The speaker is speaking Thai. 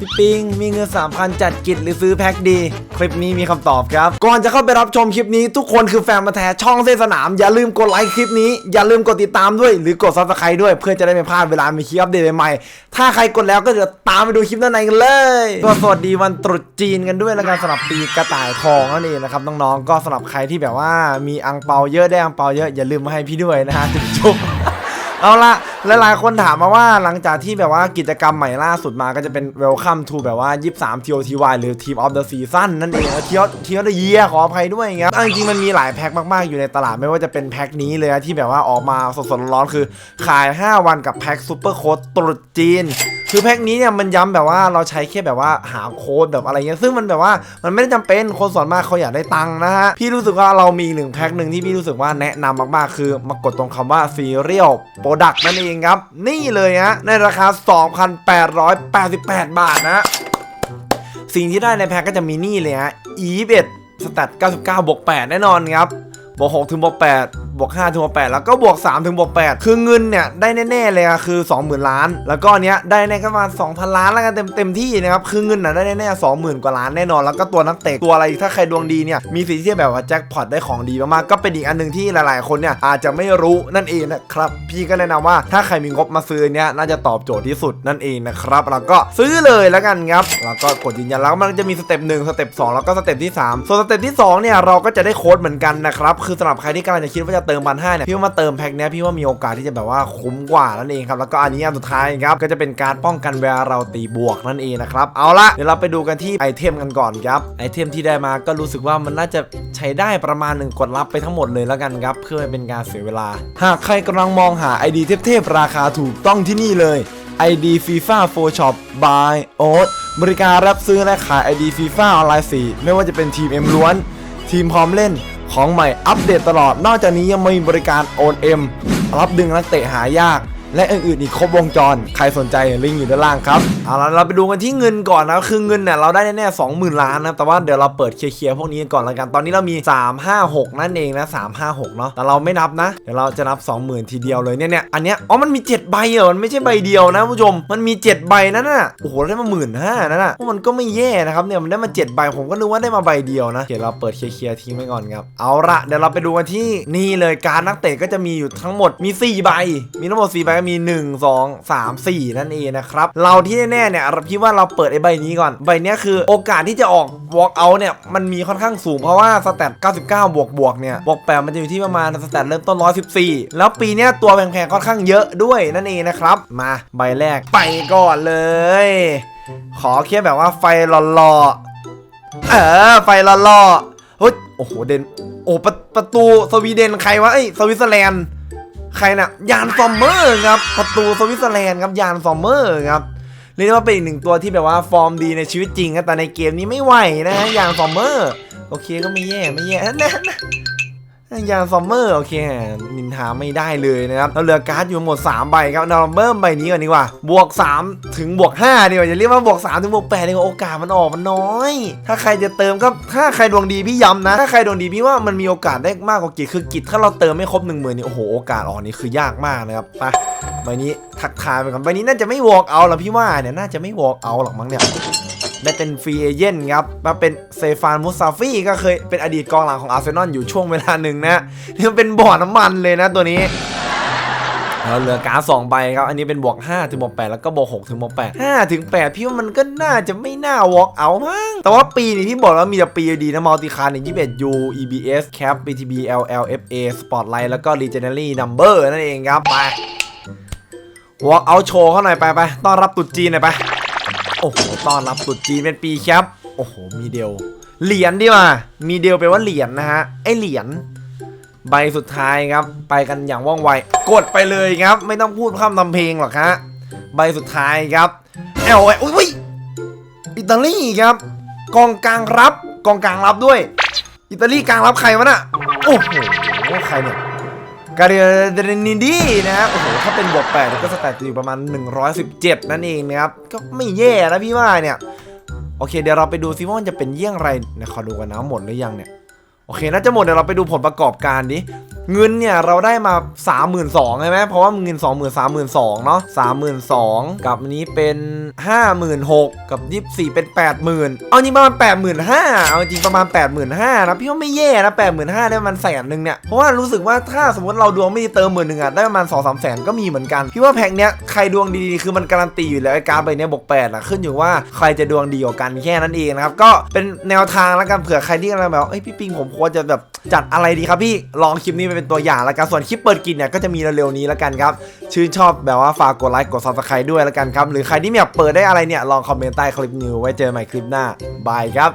พี่ปิงมีเงิน 3,000 จัดกิจหรือซื้อแพ็คดี คลิปนี้มีคำตอบครับ ก่อนจะเข้าไปรับชมคลิปนี้ทุกคนคือแฟนมาแท้ช่องเส้นสนาม อย่าลืมกดไลค์คลิปนี้ อย่าลืมกดติดตามด้วย หรือกดซับสไครต์ด้วยเพื่อจะได้ไม่พลาดเวลามีคลิปอัปเดตใหม่ๆถ้าใครกดแล้วก็เดี๋ยวตามไปดูคลิปด้านในกันเลยก็สวัสดีวันตรุษจีนกันด้วยแล้วกันสำหรับปีกระต่ายทองนั่นเองนะครับน้องๆก็สำหรับใครที่แบบว่ามีอังเปาเยอะได้อังเปาเยอะอย่าลืมมาให้พี่ด้วยนะฮะจุ๊บจุ๊บเอาละ หลายๆคนถามมาว่าหลังจากที่แบบว่ากิจกรรมใหม่ล่าสุดมาก็จะเป็น Welcome to แบบว่า 23 TOTY หรือ Team of the Season นั่นเองเทียเทีย the Year ขออภัยด้วยครับเอาจริงๆมันมีหลายแพ็คมากๆอยู่ในตลาดไม่ว่าจะเป็นแพ็คนี้เลยที่แบบว่าออกมาสดๆร้อนๆคือ ขาย 5 วันกับแพ็คซูเปอร์โค้ดตรุษจีน คือแพ็คนี้เนี่ยมันย้ำแบบว่าเราใช้แค่แบบว่าหาโค้ดแบบอะไรเงี้ยซึ่งมันแบบว่ามันไม่ได้จำเป็นคนส่วนมากเขาอยากได้ตังค์นะฮะพี่รู้สึกว่าเรามีหนึ่งแพ็คหนึ่งที่พี่รู้สึกว่าแนะนำมากๆ คือมากดตรงคำว่า Serial Product นั่นเองครับ นี่เลยฮะในราคา 2,888 บาทนะสิ่งที่ได้ในแพ็คก็จะมีนี่เลยฮะ e 1 สแตท99 บวก 8 แน่นอนครับ บวก 6 ถึงบวก 8 บวก5ถึงบวก8แล้วก็บวก3ถึงบวก8คือเงินเนี่ยได้แน่ๆเลยอะคือ 20,000 ล้าน แล้วก็เนี้ยได้แน่ก็ประมาณ2,000 ล้านแล้วกันเต็มเต็มที่นะครับคือเงินน่ะได้แน่ๆ20,000 กว่าล้านแน่นอนแล้วก็ตัวนักเตะตัวอะไรถ้าใครดวงดีเนี่ยมีสิทธิ์ที่จะแบบว่าแจ็คพอตได้ของดีมากๆก็เป็นอีกอันหนึ่งที่หลายๆ คนเนี่ยอาจจะไม่รู้นั่นเองนะครับพี่ก็แนะนำว่าถ้าใครมีงบมาซื้อเนี้ยน่าจะตอบโจทย์ที่สุดนั่นเองนะครับแล้วก็ซื้อเลยแล้วกันครับแล้วก็กดยืนยันแล้วมันจะมีสเต็ปหนึ่งสเต็ปสองแล้วก็สเต็ปที่สามส่วนสเต็ปที่สองเนี่ยเราก็จะได้โค้ดเหมือนกันนะครับคือสำหรับใครที่กำลังจะคิดว่าจะเติมพันห้าเนี่ยพี่ว่ามาเติมแพ็คเนี้ยพี่ว่ามีโอกาสที่จะแบบว่าคุ้มกว่านั่นเองครับแล้วก็อันนี้อันสุดท้ายครับก็จะเป็นการป้องกันเวลาเราตีบวกนั่นเองนะครับเอาละเดี๋ยวเราไปดูกันที่ไอเทมกันก่อนครับไอเทมที่ได้มาก็รู้สึกว่ามันน่าจะใช้ได้ประมาณหนึ่งกดรับไปทั้งหมดเลยแล้วกันครับเพื่อไม่เป็นการเสียเวลา หากใครกำลังมองหา ID เทพๆราคาถูกต้องที่นี่เลย ID FIFA 4 Shop by Oat บริการรับซื้อและขาย ID FIFA ออนไลน์4ไม่ว่าจะเป็นทีม M ล้วน ทีมพร้อมเล่น ของใหม่อัปเดตตลอด นอกจากนี้ยังมีบริการโอนเอ็มรับดึงนักเตะหายาก และอื่นๆอีกครบวงจร ใครสนใจลิงก์อยู่ด้านล่างครับเอาละเราไปดูกันที่เงินก่อนนะคือเงินเนี่ยเราได้แน่ๆ20,000ล้านนะแต่ว่าเดี๋ยวเราเปิดเคลียร์พวกนี้ก่อนละกันตอนนี้เรามี 356 นั่นเองนะ356 เนาะแต่เราไม่นับนะ เดี๋ยวเราจะนับ 20,000 ทีเดียวเลยเนี่ยเนี่ยอันเนี้ยอ๋อมันมี 7 ใบเหรอมันไม่ใช่ใบเดียวนะผู้ชมมันมี 7 ใบนั่นน่ะโอ้โหได้มาหมื่นห้านั่นน่ะพวกมันก็ไม่แย่นะครับเนี่ยมันได้มา 7 ใบผมก็นึกว่าได้มาใบเดียวนะเดี๋ยวเราเปิดเคลียร์ทิ้งไว้ก่อนครับเอาละเดี๋ยวเราไปดูกันที่นี่เลยการนักเตะก็จะมีอยู่ทั้งหมดมี 4 ใบ มีทั้งหมด4ใบมี 1 2 3 4 นั่นเองนะครับ เราที่แน่ๆเนี่ยเราคิดว่าเราเปิดไอ้ใบนี้ก่อน ใบนี้คือโอกาสที่จะออก walk out เนี่ยมันมีค่อนข้างสูงเพราะว่าสแตท99 บวกบวกเนี่ยบวก8มันจะอยู่ที่ประมาณสแตทเริ่มต้น 114 แล้วปีเนี้ยตัวแพงๆค่อนข้างเยอะด้วยนั่นเองนะครับ มาใบแรกไปก่อนเลย ขอแค่แบบว่าไฟหล่อๆเออไฟหล่อๆเฮ้ยโอ้โหเดนโอ้ประตูสวีเดนใครวะเอ้สวิตเซอร์แลนด์ ใครน่ะยานซอมเมอร์ครับประตูสวิตเซอร์แลนด์ครับยานซอมเมอร์ครับเรียกได้ว่าเป็นอีกหนึ่งตัวที่แบบว่าฟอร์มดีในชีวิตจริงนะแต่ในเกมนี้ไม่ไหวนะฮะยานซอมเมอร์โอเคก็ไม่แย่ไม่แย่นะ ยานซอมเมอร์โอเคนินทาไม่ได้เลยนะครับเราเหลือการ์ดอยู่หมด 3 ใบครับเราเริ่มใบนี้ก่อนดีกว่า บวก 3 ถึงบวก5ดีกว่าอย่าเรียกว่าบวก 3 ถึงบวก8ดีกว่าโอกาสมันออกมันน้อย ถ้าใครจะเติมก็ถ้าใครดวงดีพี่ย้ำนะ ถ้าใครดวงดีพี่ว่ามันมีโอกาสได้มากกว่ากิจคือกิจถ้าเราเติมไม่ครบ1 0,000นี่โอ้โหโอกาสออกนี่คือยากมากนะครับไปใบนี้ทักทายไปก่อนใบนี้น่าจะไม่วอล์กเอาหรอกพี่ว่าเนี่ยน่าจะไม่วอล์กเอาหรอกมั้งเนี่ย ได้เป็นฟรีเอเจนต์ครับมาเป็นเซฟานมุสซาฟี่ก็เคยเป็นอดีตกองหลังของอาร์เซนอลอยู่ช่วงเวลาหนึ่งนะนี่มันเป็นบ่อน้ำมันเลยนะตัวนี้เราเหลือการ์ดสองใบครับ อันนี้เป็นบวก5ถึงบวก8แล้วก็บวก6ถึงบวก8 5ถึง8พี่ว่ามันก็น่าจะไม่น่าวอล์กเอามั้งแต่ว่าปีนี้พี่บอกแล้วมีแต่ปีดีนะมัลติคาร์เนี่ย21 U EBS Cap BTB LL FA Spotlight แล้วก็ Legendary Number นั่นเองครับ ไปวอล์กเอาโชว์เขาหน่อยไปไปต้อนรับตุ๊จีนหน่อยไป โอ้โหต้อนรับตรุ๊จีนเป็นปีครับ โอ้โห มีเดียว เหรียญดีว่า มีเดียวแปลว่าเหรียญนะฮะ ไอเหรียญใบสุดท้ายครับ ไปกันอย่างว่องไว กดไปเลยครับ ไม่ต้องพูดคำทำเพลงหรอกฮะ ใบสุดท้ายครับเอลอุ้ยอิตาลีครับ กองกลางรับ กองกลางรับด้วย อิตาลีกลางรับใครวะน่ะ โอ้โห ใครเนี่ย กาเรียเดรนินดีนะฮะโอ้โห ถ้าเป็นบวก8ก็สแตทจะอยู่ประมาณ 117 นั่นเองนะครับ ก็ไม่แย่นะพี่ว่าเนี่ย โอเค เดี๋ยวเราไปดูซิว่ามันจะเป็นเยี่ยงไรนะขอดูกันนะหมดหรือยังเนี่ย โอเค น่าจะหมดเดี๋ยวเราไปดูผลประกอบการดิ เงินเนี่ยเราได้มา 32,000ใช่ไหมเพราะว่าเงิน 2 32,000เนาะ32,000 กับอันนี้เป็น 56,000 กับ 24 เป็น 80,000 เอาจริงประมาณ 85,000 เอาจริงประมาณ 85,000 นะพี่ว่าไม่แย่นะ 85,000 ได้ประมาณแสนหนึ่งเนี่ย เพราะว่ารู้สึกว่าถ้าสมมติเราดวงไม่ดีเติมหมื่นหนึ่งอะได้ประมาณ 2-3แสนก็มีเหมือนกัน พี่ว่าแพ็คเนี้ยใครดวงดีๆ คือมันการันตีอยู่แล้วไอ้การ์ดใบเนี้ยบวกแปดอะขึ้นอยู่ว่าใครจะดวงดีกว่ากันแค่นั้นเองนะครับก็เป็นแนวทางแล้วกันเผื่อใครที่กำลังแบบว่าเอ้ยพี่ปิงผมควรจะแบบจัดอะไรดีครับพี่ลองคลิปนี้ไปเป็นตัวอย่างละกันส่วนคลิปเปิดกินเนี่ยก็จะมีเร็วๆนี้ละกันครับชื่นชอบแบบว่าฝากกดไลค์กดซับสไครต์ด้วยละกันครับหรือใครที่อยากเปิดได้อะไรเนี่ยลองคอมเมนต์ใต้คลิปนี้ไว้เจอใหม่คลิปหน้าบายครับ